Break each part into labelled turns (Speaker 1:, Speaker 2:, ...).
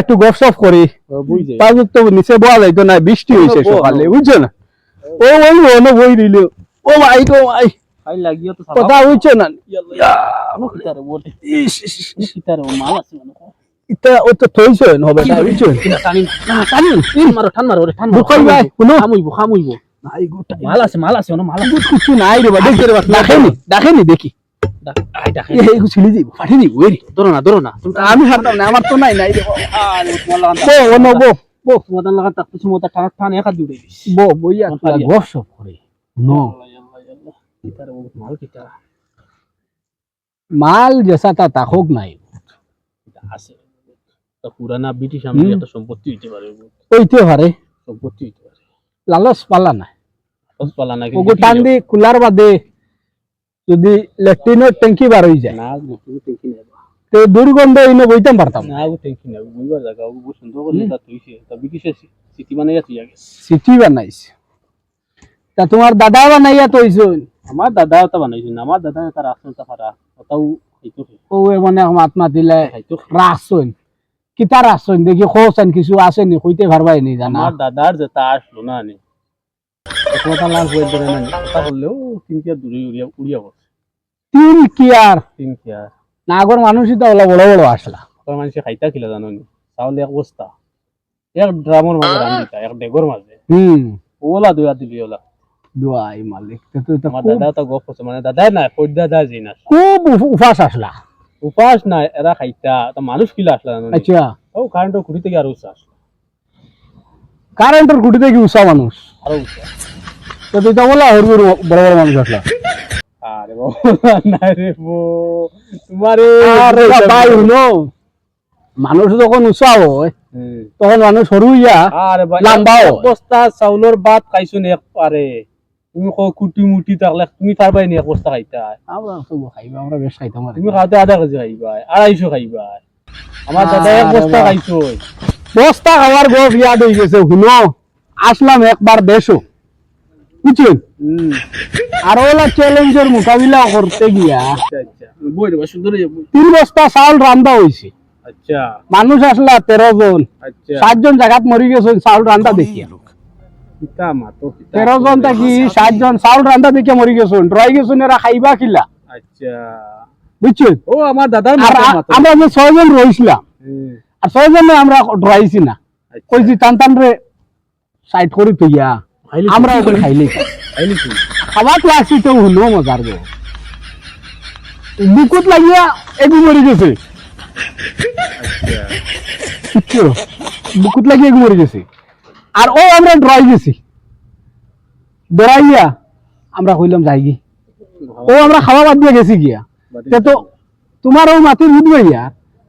Speaker 1: একটু গপসপ করি। পাঁচক তো নিচে বয়া যাইতো না বৃষ্টি হয়েছে সকালে বুঝছ না? ও ওই ওনো বই দিল ও ভাই। গো ভাই
Speaker 2: তো
Speaker 1: কথা না। ইতা ও থইছো হবে না বুঝছ?
Speaker 2: মাল আছে মাল আছে মাল আছে।
Speaker 1: কিছু নাই রে দেখি রে বা দেখেনি? দেখেনি দেখি।
Speaker 2: না। না
Speaker 1: আমি হারতাম না আমার তো নাই নাই বো
Speaker 2: টানা টান একা দিস
Speaker 1: বো বইয়া করে নো।
Speaker 2: কিতারে মাল কিতা
Speaker 1: মাল যেসা তা তাকক নাই।
Speaker 2: আছে। তা পুরানা ব্রিটিশ আমলে একটা সম্পত্তি হইতে পারে সম্পত্তি হইতে পারে
Speaker 1: লালস পালা নাই।
Speaker 2: দশ পালা না
Speaker 1: ওগো টান দি কুলার বাদে। যদি ল্যাট্রিনের ট্যাঙ্কি বার হয়ে যায়।
Speaker 2: না নেই
Speaker 1: তো দুর্গন্ধ ইনে বইতাম পারতাম না
Speaker 2: ও নেই বুঝবার জায়গা ও সুন্দর করে তা তুইছে তা ব্রিটিশের সিটি তুই আগে
Speaker 1: সিটি বানাইছে তা তোমার দাদা বানাইয়া তো হইছো
Speaker 2: আমার দাদা ওটা বানাইছে। না আমার দাদা তার আসনটা ফারা ওটাও খাইতো
Speaker 1: ও মানে মাত মাতিলে
Speaker 2: খাইতো
Speaker 1: রাখছইন কিতা রাখছইন দেখি খোসেন কিছু আসেনি কইতে পারবাই নি জানা?
Speaker 2: আমার দাদার যেটা আসলো না নে? কথা লাল হয়ে ধরে না নি। কথা বললেও দূরে উড়িয়া উড়িয়া
Speaker 1: তিন কি নাগর মানুষই তো ওলা বড় বড় আসলা।
Speaker 2: মানুষে খাইতা কিলা জানো নি? চাউল এক বস্তা। এক ড্রামর মাঝে এক ডেগর মাঝে
Speaker 1: হুম।
Speaker 2: ওলা দুয়া দিলি ওলা।
Speaker 1: দুয়াই মালিক তো তো
Speaker 2: আমার দাদা তো গপ করছে মানে দাদাই না কই দাদা জি না
Speaker 1: খুব উপ- উপাস আসলা।
Speaker 2: উপাস না এরা খাইতা তা মানুষ কিলা আসলা জানো?
Speaker 1: আচ্ছা।
Speaker 2: ও কারেন্ট খুঁড়ি থেকে আরও উৎসাহ
Speaker 1: কারেন্টের গুটিতে কি উষা মানুষ?
Speaker 2: আরও উৎসাহ
Speaker 1: তো হরগুর বড় বড় মানুষ আসলা।
Speaker 2: আরে বাবা না রে বো তোমারে
Speaker 1: আরে ভাই শুনো মানুষ যখন হয় তখন মানুষ সরু ইয়া
Speaker 2: বস্তা চাউলের ভাত খাইছো নে পারে তুমি কো কুটি মুটি থাকলে তুমি পারবাই নি বস্তা খাইতা?
Speaker 1: আমরা তো খাইবা আমরা বেশ খাইতাম
Speaker 2: তুমি খাওয়াতে আধা কেজি খাইবা আড়াইশো খাইবা। আমার দাদা এক বস্তা খাইছো।
Speaker 1: বস্তা খাওয়ার গপ ইয়াদ হয়ে গেছে শুনো। আসলাম একবার দেশো বুঝছেন? আর ওলা চ্যালেঞ্জের মোকাবিলা করতে গিয়া
Speaker 2: আচ্ছা আচ্ছা।
Speaker 1: তিন বস্তা চাউল রান্দা হয়েছে
Speaker 2: আচ্ছা।
Speaker 1: মানুষ আসলা তেরো জন
Speaker 2: আচ্ছা।
Speaker 1: সাতজন জায়গাত মরি গেছে চাউল রান্দা দেখিয়া।
Speaker 2: পিতা মাতো পিতা।
Speaker 1: তেরো জন থাকি সাতজন চাউল রান্দা দেখিয়া মরি গেছেন ড্রাই গেছেন এরা খাইবা কিলা
Speaker 2: আচ্ছা।
Speaker 1: বুঝছেন?
Speaker 2: ও আমার দাদার
Speaker 1: আমরা যে ছয়জন রইছিলাম
Speaker 2: হুম,
Speaker 1: আর ছয়জনে আমরা ড্রাইছি না। কইছি টান টান রে সাইড করি তুইয়া আমরা ওখানে খাইলি
Speaker 2: খাইলি তুই
Speaker 1: খাবার তো হলো মজার গো। বুকুত লাগিয়া এগু মরি গেছে। বুকুত লাগিয়া এগু মরি গেছে। আর ও আমরা ড্রাই গেছি। ডরাইয়া আমরা কইলাম যাই গি ও আমরা খাওয়া বাদ দিয়ে গেছি গিয়া। তে তো তোমার ও মাতি বুঝবে ইয়া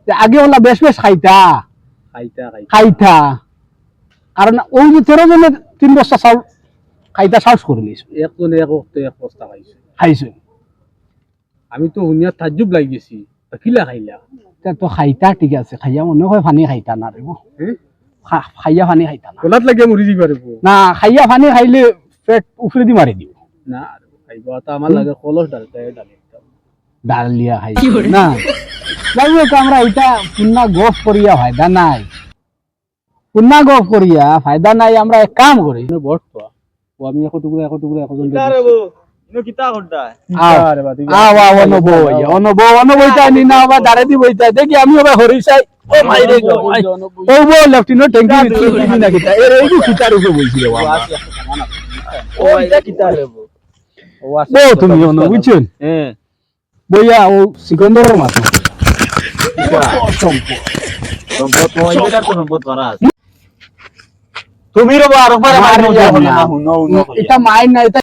Speaker 1: যে আগে ওলা বেশ বেশ খাইতা
Speaker 2: খাইতা। খাইতা।
Speaker 1: কারণ ওই যে তেরো জনে তিন বস্তা চাউল খাইতা সাহস করে নিয়েছে
Speaker 2: এক জন এক এক বস্তা খাইছে।
Speaker 1: খাইছে।
Speaker 2: আমি তো শুনিয়া তাজ্জুব লাগি গেছি তা কিলা খাইলা?
Speaker 1: তা তো খাইতা ঠিক আছে খাইয়া মনে হয় পানি খাইতা না রে।
Speaker 2: হ্যাঁ
Speaker 1: খাইয়া পানি খাইতা না।
Speaker 2: কলাত লাগিয়া মরি যাইবা রে
Speaker 1: না খাইয়া পানি খাইলে পেট উফরে দি মারি দিব
Speaker 2: না খাইবা তা আমার লাগে কলস ডালতে ডালে
Speaker 1: ডালিয়া খাই না। যাই হোক আমরা এটা পুন্না গফ করিয়া ফায়দা নাই গফ করিয়া ফায়দা নাই আমরা এক কাম করি।
Speaker 2: বট ও আমি এক টুকরা এক টুকরা
Speaker 1: দেখি আমি তুমি বুঝছেন? বইয়া ও সিকন্দরের মাথা।
Speaker 3: তুমি রবা আর
Speaker 1: মার যাও না। এটা মাইন না এটা